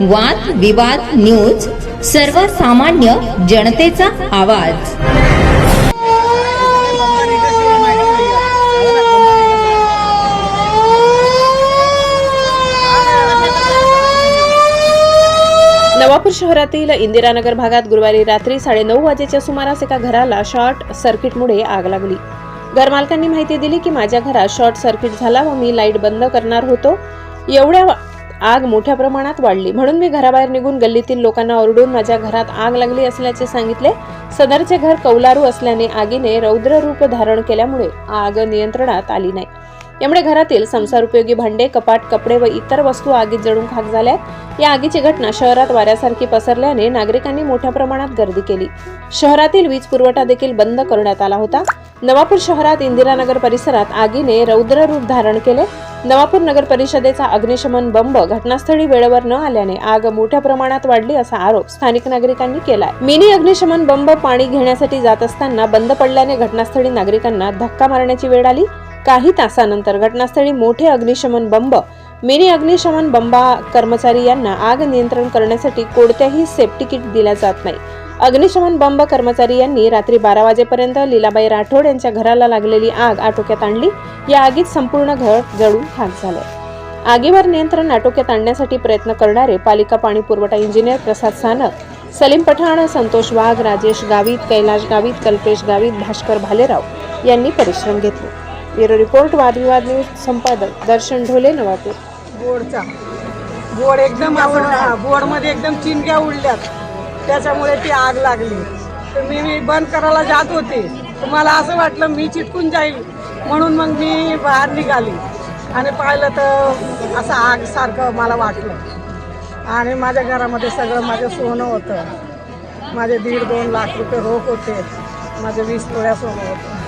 वाद विवाद न्यूज सर्वसामान्य जनतेचा आवाज. नवापूर शहरातील इंदिरानगर भागात गुरुवारी रात्री साडेनऊ वाजेच्या सुमारास एका घराला शॉर्ट सर्किटमुळे आग लागली. घरमालकांनी माहिती दिली की माझ्या घरात शॉर्ट सर्किट झाला व मी लाइट बंद करणार होतो. एवढ्या आग मोठ्या प्रमाणात वाढली. म्हणून मी घराबाहेर निघून गल्लीतील लोकांना ओरडून माझ्या घरात आग लागली असल्याचे सांगितले. सदरचे घर कौलारू असल्याने आगीने रौद्र रूप धारण केल्यामुळे आग नियंत्रणात आली नाही. यामुळे घरातील संसारोपयोगी भांडे कपाट कपडे व इतर वस्तू आगीत जळून खाक झाल्या या आगीची घटना शहरात वाऱ्यासारखी पसरल्याने नागरिकांनी मोठ्या प्रमाणात गर्दी केली. शहरातील वीज पुरवठा देखील बंद करण्यात आला होता. नवापूर शहरात इंदिरानगर परिसरात आगीने रौद्र रूप धारण केले. नवापूर नगर परिषदेचा अग्निशमन बंब घटनास्थळी वेळेवर न आल्याने आग मोठ्या प्रमाणात वाढली असा आरोप स्थानिक नागरिकांनी केलाय. मिनी अग्निशमन बंब पाणी घेण्यासाठी जात असताना बंद पडल्याने घटनास्थळी नागरिकांना धक्का मारण्याची वेळ आली. काही तासानंतर घटनास्थळी मोठे अग्निशमन बंब मिनी अग्निशमन बंबा कर्मचारी यांना आग नियंत्रण करण्यासाठी कोणत्याही सेफ्टी किट दिल्या जात नाही. अग्निशमन बंब कर्मचारी यांनी रात्री बारा वाजेपर्यंत लीलाबाई राठोड यांच्या घराला लागलेली आग आटोक्यात आणली. या आगीत संपूर्ण घर जळून खाक झाले. आगीवर नियंत्रण आटोक्यात आणण्यासाठी प्रयत्न करणारे पालिका पाणी पुरवठा इंजिनियर प्रसाद सानप सलीम पठाण संतोष वाघ राजेश गावित कैलाश गावित कल्पेश गावित भास्कर भालेराव यांनी परिश्रम घेतले. ब्युरो रिपोर्ट वादविवाद न्यूज संपादक दर्शन ढोले नवापूर. बोर्डचा बोर्ड एकदम हा, बोर्डमध्ये एकदम चिंग्या उडल्यात. त्याच्यामुळे ती आग लागली तर मी मी बंद करायला जात होते मला असं वाटलं मी चिटकून जाईल म्हणून मग मी बाहेर निघाली आणि पाहिलं तर असं आग सारखं मला वाटलं आणि माझ्या घरामध्ये सगळं माझं सोनं होतं माझे दीड दोन लाख रुपये रोख होते माझे वीस तोळ्या सोनं होतं